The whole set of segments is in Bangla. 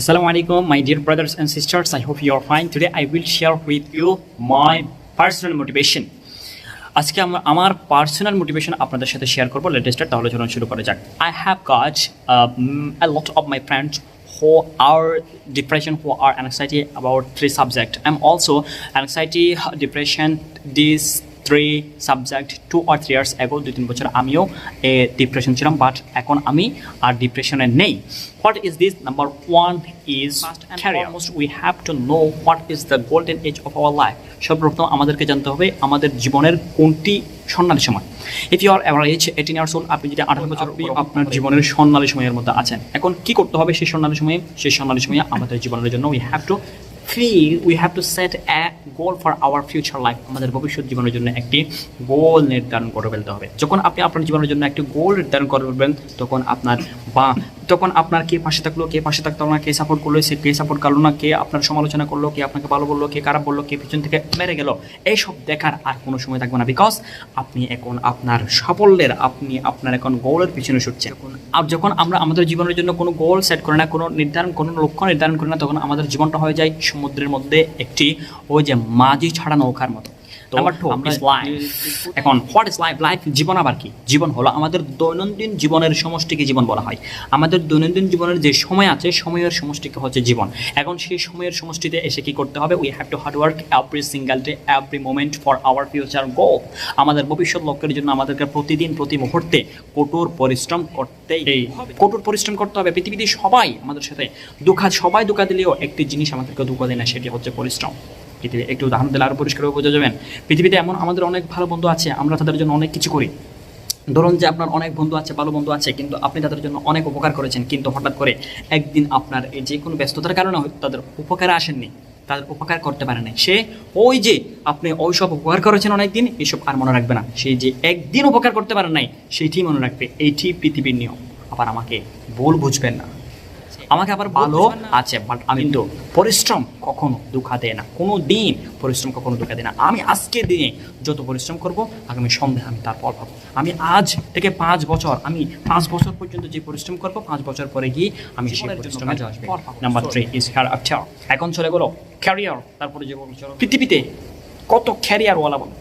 Assalamu alaikum, my dear brothers and sisters. I hope you are fine. Today I will share with you my personal motivation. আজকে আমরা পার্সোনাল মোটিভেশন আপনাদের সাথে শেয়ার করব লেটেস্টার তাহলে চলুন শুরু করা যাক আই হ্যাভ কাজ a lot of my friends who are depression who are anxiety about three subject i'm also anxiety depression these three subject two or three years ago দুই তিন বছর আমিও এ ডিপ্রেশন ছিলাম বাট এখন আমি আর ডিপ্রেশনে নেই। What is this number one is almost we have to know what is the golden age of our life সর্বপ্রথম আমাদেরকে জানতে হবে আমাদের জীবনের কোনটি স্বর্ণালী সময়। If you are average eighteen years old আপনি যদি আঠারো বছর আপনি আপনার জীবনের স্বর্ণালী সময়ের মধ্যে আছেন। এখন কি করতে হবে সেই স্বর্ণালী সময়ে? সেই স্বর্ণালী সময়ে আমাদের জীবনের জন্য we have to free we have to set a goal for our future life আমাদের ভবিষ্যৎ জীবনের জন্য একটি গোল নির্ধারণ করে ফেলতে হবে। যখন আপনি আপনার জীবনের জন্য একটি গোল নির্ধারণ করে ফেলবেন তখন আপনার বা তখন আপনার কে পাশে থাকল, কে পাশে থাকতো না, কে সাপোর্ট করল, সে কে সাপোর্ট করল না, কে আপনার সমালোচনা করল, কে আপনাকে ভালো বলল, কে খারাপ বলল, কে পিছন থেকে মেরে গেল, এইসব দেখার আর কোনো সময় থাকবে না বিকজ আপনি এখন আপনার সাফল্যের, আপনি আপনার এখন গোলের পিছনে ছুটছেন। আর যখন আমরা আমাদের জীবনের জন্য কোনো গোল সেট করি না, কোনো নির্ধারণ, কোনো লক্ষ্য নির্ধারণ করি না, তখন আমাদের জীবনটা হয়ে যায় সমুদ্রের মধ্যে একটি ওই যে মাঝি ছাড়া নৌকার মতো। নাম্বার টু লাইফ এখন হোয়াট ইজ লাইফ লাইফ জীবন আবার কি? জীবন হলো আমাদের দৈনন্দিন জীবনের সমষ্টিকে জীবন বলা হয়। আমাদের দৈনন্দিন জীবনের যে সময় আছে সময়ের সমষ্টিকে হচ্ছে জীবন। এখন সেই সময়ের সমষ্টিতে এসে কি করতে হবে? We have to hard work every single day every moment for our future goal আমাদের ভবিষ্যৎ লক্ষ্যের জন্য আমাদেরকে প্রতিদিন প্রতি মুহূর্তে কঠোর পরিশ্রম করতেই হবে। কঠোর পরিশ্রম করতে হবে। পৃথিবীতে সবাই আমাদের সাথে দুঃখা সবাই দুঃখা দিলেও একটি জিনিস আমাদেরকে দুঃখ দেয় না সেটি হচ্ছে পরিশ্রম। পৃথিবী। একটু উদাহরণ দিলে আরও পরিষ্কারভাবে বোঝা যাবেন। পৃথিবীতে এমন আমাদের অনেক ভালো বন্ধু আছে, আমরা তাদের জন্য অনেক কিছু করি। ধরুন যে আপনার অনেক বন্ধু আছে, ভালো বন্ধু আছে, কিন্তু আপনি তাদের জন্য অনেক উপকার করেছেন, কিন্তু হঠাৎ করে একদিন আপনার এই যে কোনো ব্যস্ততার কারণে তাদের উপকারে আসেননি, তাদের উপকার করতে পারে নাই। সে ওই যে আপনি ওই সব উপকার করেছেন অনেকদিন এইসব আর মনে রাখবে না। সেই যে একদিন উপকার করতে পারেন নাই, সেইটি মনে রাখবে। এইটি পৃথিবীর নিয়ম। আবার আমাকে ভুল বুঝবেন না। আমাকে আবার ভালো আছে বাট আমি তো পরিশ্রম কখনো দুঃখা দেয় না। কোনো দিন পরিশ্রম কখনো দুঃখা দেয় না। আমি আজকের দিনে যত পরিশ্রম করব আগামী সন্দেহে আমি তার ফল পাবো। আমি আজ থেকে পাঁচ বছর আমি পাঁচ বছর পর্যন্ত যে পরিশ্রম করব পাঁচ বছর পরে গিয়ে আমি সেই পরিশ্রমে নাম্বার থ্রি ইজ হ্যার আচ্ছা এখন চলে গেলো ক্যারিয়ার তারপরে যে পৃথিবীতে কত ক্যারিয়ারওয়ালা বলো।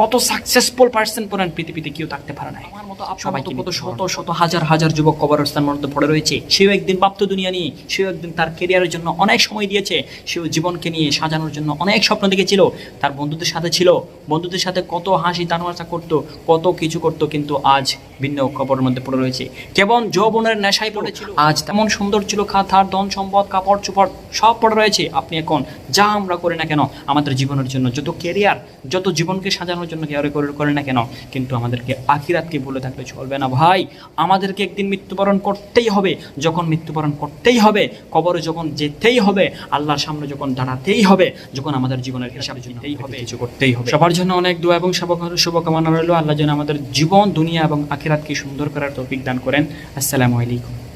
কত সাকসেসফুল পার্সন পড়েন পৃথিবীতে কেউ থাকতে পারে না আমার মতো সবাই কত শত শত হাজার হাজার যুবক কবরস্থান মধ্যে পড়ে রয়েছে। সেও একদিন প্রাপ্ত দুনিয়া নিয়ে সেও একদিন তার কেরিয়ারের জন্য অনেক সময় দিয়েছে। সেও জীবনকে নিয়ে সাজানোর জন্য অনেক স্বপ্ন দেখেছিল। তার বন্ধুদের সাথে ছিল। বন্ধুদের সাথে কত হাসি তানোয়াশা করতো কত কিছু করতো কিন্তু আজ ভিন্ন কবরের মধ্যে পড়ে রয়েছে। কেবল যৌবনের নেশায় পড়েছিল আজ তেমন সুন্দর ছিল খাতার ধন সম্পদ কাপড় চোপড় সব পড়ে রয়েছে। আপনি এখন যা আমরা করি না কেন আমাদের জীবনের জন্য যত কেরিয়ার যত জীবনকে সাজানোর জন্য কেয়ারে করে করে না কেন? কিন্তু আমাদেরকে আখিরাতকে বলে থাকলে চলবে না ভাই। আমাদেরকে একদিন মৃত্যুবরণ করতেই হবে। যখন মৃত্যুবরণ করতেই হবে কবরে যখন যেতেই হবে আল্লাহর সামনে যখন দাঁড়াতেই হবে যখন আমাদের জীবনের হিসাব দিতেই হবে। কিছু করতেই হবে। সবার জন্য অনেক দোয়া এবং শুভকামনা রইল। আল্লাহ যেন আমাদের জীবন দুনিয়া এবং আখিরাতকে সুন্দর করার তৌফিক দান করেন। আসসালামু আলাইকুম।